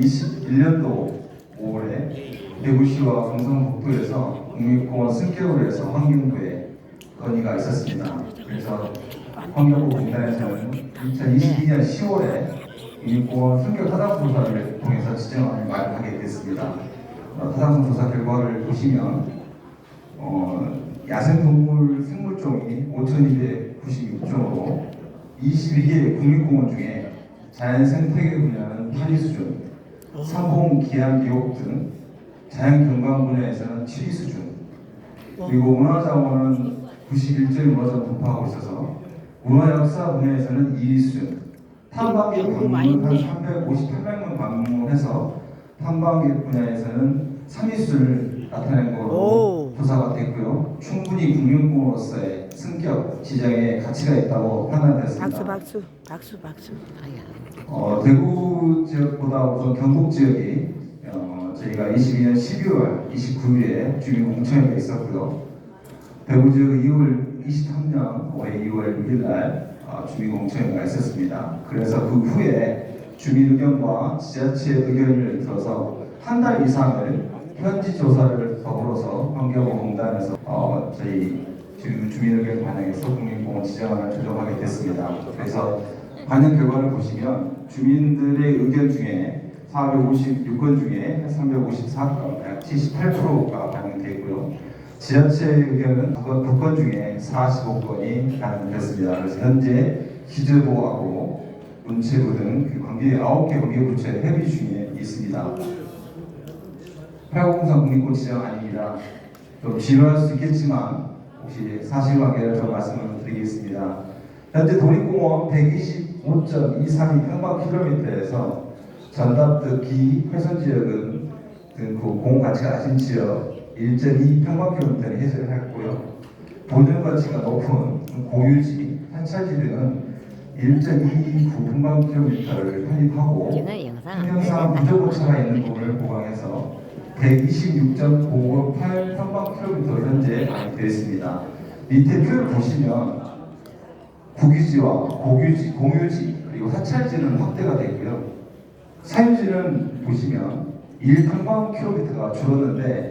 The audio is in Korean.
21년도 5월에 대구시와 경상북도에서 국립공원 해서 환경부에 건의가 있었습니다. 그래서 환경부 공단에서는 2022년 10월에 국립공원 승격 타당성 조사를 통해서 지정안을 마련하게 됐습니다. 어, 타당성 조사 결과를 보시면 어, 야생동물 생물종이 5,296종으로 22개 국립공원 중에 자연생태계 분야는 8위 수준, 상공 기한 기록 등 자연경관 분야에서는 7위 수준, 그리고 문화자원은 91점의 문화자원 돌파하고 있어서 문화역사 분야에서는 2위 수준, 탐방객 방문은 한 했네. 358명 방문해서 탐방객 분야에서는 3위 수준을 나타낸 것으로 오. 조사가 됐고요. 충분히 국민공으로서의 승격 지정에 가치가 있다고 판단됐습니다. 박수 박수 박수 박수. 아야. 어, 대구 지역보다 우선 경북 지역이 어, 저희가 22년 12월 29일에 주민 공청회가 있었고요. 대구 지역 2월 23년 올해 2월 6일 날 어, 주민 공청회가 있었습니다. 그래서 그 후에 주민 의견과 지자체 의견을 들어서 한 달 이상을 현지 조사를 더불어서 환경공단에서 어, 저희 주- 주민 의견 반영해서 국민공원 지정안을 조정하게 됐습니다. 그래서 반영 결과를 보시면 주민들의 의견 중에 456건 중에 354건, 약 78%가 반영되어 있고요. 지자체 의견은 9건 중에 45건이 반영됐습니다. 그래서 현재 기재부하고 문체부 등그 관계 9개 관계부처의 협의 중에 있습니다. 803 국립공원 지정 아닙니다. 좀 지루할 수 있겠지만 혹시 사실관계를 좀 말씀을 드리겠습니다. 현재 독립공원 125.232 평방킬로미터에서 전답 기 훼손 지역은 그 공원 가치가 낮은 지역 1.2 평방킬로미터를 해제했고요. 보존 가치가 높은 고유지, 산찰지 등은 1.29 평방킬로미터를 편입하고 평형상 되겠다. 부족오차가 있는 부분을 보강해서 126.558 평방킬로미터 현재 반영되어 있습니다. 밑에 표를 보시면 국유지와 고유지, 공유지 그리고 사찰지는 확대가 되고요. 사유지는 보시면 1평방킬로미터가 줄었는데